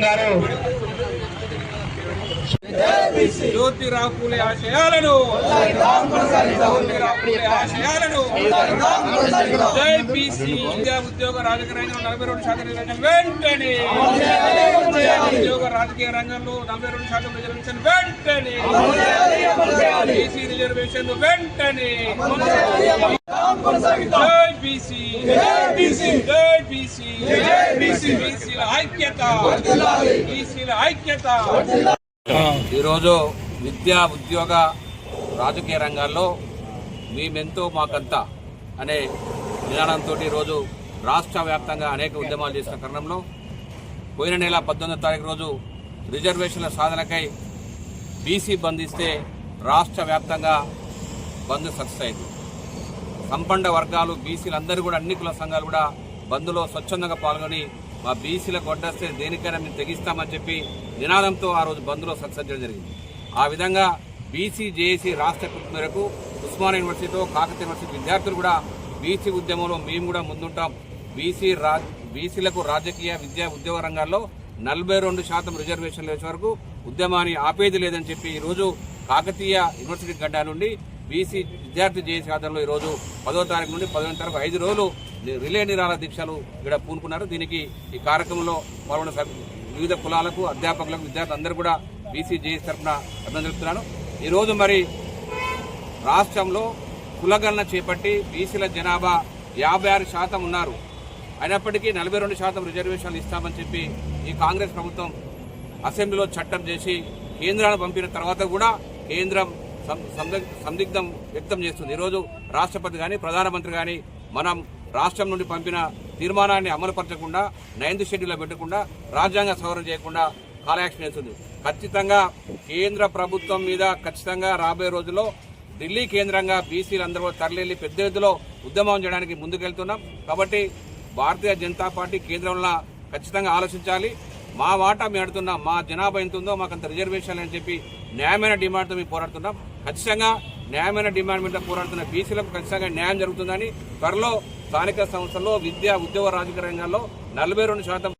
గారు. జ్యోతిరావు పూలే ఆశయాలను. జ్యోతిరావు ఆశయాలను. జై బీసీ ఉద్యోగ రాజకీయ రంగంలో నలభై రెండు శాతం రిజర్వేషన్ వెంటనే. ఉద్యోగ రాజకీయ రంగంలో నలభై రెండు శాతం రిజర్వేషన్ వెంటనే. బీసీ రిజర్వేషన్ వెంటనే. జై బీసీ జై బీసీ బీసీల ఐక్యత బీసీల ఐక్యత ఈరోజు విద్యా ఉద్యోగ రాజకీయ రంగాల్లో మేమెంతో మాకంతా అనే నినాదంతో ఈరోజు రాష్ట్ర వ్యాప్తంగా అనేక ఉద్యమాలు చేసిన క్రమంలో పోయిన నెల పద్దెనిమిదో తారీఖు రోజు రిజర్వేషన్ల సాధనకై బీసీ బంధిస్తే రాష్ట్ర వ్యాప్తంగా బంద్ సక్సెస్ అయింది సంపండ వర్గాలు బీసీలు అందరూ కూడా అన్ని కుల సంఘాలు కూడా బంద్లో స్వచ్ఛందంగా పాల్గొని మా బీసీలకు వడ్డస్తే దేనికైనా మేము తెగిస్తామని చెప్పి నినాదంతో ఆ రోజు బంద్లో సక్సెస్ చేయడం జరిగింది. ఆ విధంగా బీసీ జేఏసీ రాష్ట్ర పిలుపు మేరకు ఉస్మానియా యూనివర్సిటీతో కాకతీయ యూనివర్సిటీ విద్యార్థులు కూడా బీసీ ఉద్యమంలో మేము కూడా ముందుంటాం. బీసీ రా బీసీలకు రాజకీయ విద్యా ఉద్యోగ రంగాల్లో నలభై రెండు శాతం రిజర్వేషన్లు వచ్చే వరకు ఉద్యమాన్ని ఆపేది లేదని చెప్పి ఈరోజు కాకతీయ యూనివర్సిటీ గడ్డ నుండి బీసీ విద్యార్థి జేఏసీ ఆధ్వర్యంలో ఈరోజు పదో తారీఖు నుండి పదిహేను తారీఖు ఐదు రోజులు రిలే నిరాల దీక్షలు ఇక్కడ పూనుకున్నారు. దీనికి ఈ కార్యక్రమంలో పాల్గొన్న సభ్యు- వివిధ కులాలకు అధ్యాపకులకు విద్యార్థులందరూ కూడా బీసీ జేఏసీ తరఫున అభినందన తెలుపుతున్నాను ఈరోజు మరి రాష్ట్రంలో కులగణన చేపట్టి బీసీల జనాభా యాభై ఆరు శాతం ఉన్నారు. అయినప్పటికీ నలభై రెండు శాతం రిజర్వేషన్లు ఇస్తామని చెప్పి ఈ కాంగ్రెస్ ప్రభుత్వం అసెంబ్లీలో చట్టం చేసి కేంద్రాన్ని పంపిన తర్వాత కూడా కేంద్రం సందిగ్ధం వ్యక్తం చేస్తుంది. ఈరోజు రాష్ట్రపతి కానీ ప్రధానమంత్రి కానీ మనం రాష్ట్రం నుండి పంపిన తీర్మానాన్ని అమలుపరచకుండా నైన్త్ షెడ్యూల్లో పెట్టకుండా రాజ్యాంగ సవరణ చేయకుండా కాలయాక్షన్ చేస్తుంది. ఖచ్చితంగా కేంద్ర ప్రభుత్వం మీద ఖచ్చితంగా రాబోయే రోజుల్లో ఢిల్లీ కేంద్రంగా బీసీలందరూ తరలి తరలిల్లి పెద్ద ఎత్తులో ఉద్యమం చేయడానికి ముందుకెళ్తున్నాం. కాబట్టి భారతీయ జనతా పార్టీ కేంద్రంలో ఖచ్చితంగా ఆలోచించాలి. మా వాటా మేము అడుగుతున్నాం మా జనాభా ఎంత ఉందో మాకు అంత రిజర్వేషన్ అని చెప్పి న్యాయమైన డిమాండ్తో మేము పోరాడుతున్నాం. ఖచ్చితంగా న్యాయమైన డిమాండ్ మీద పోరాడుతున్న బీసీలకు ఖచ్చితంగా న్యాయం జరుగుతుందని త్వరలో స్థానిక సంస్థల్లో విద్యా ఉద్యోగ రాజకీయ రంగాల్లో నలభై రెండు శాతం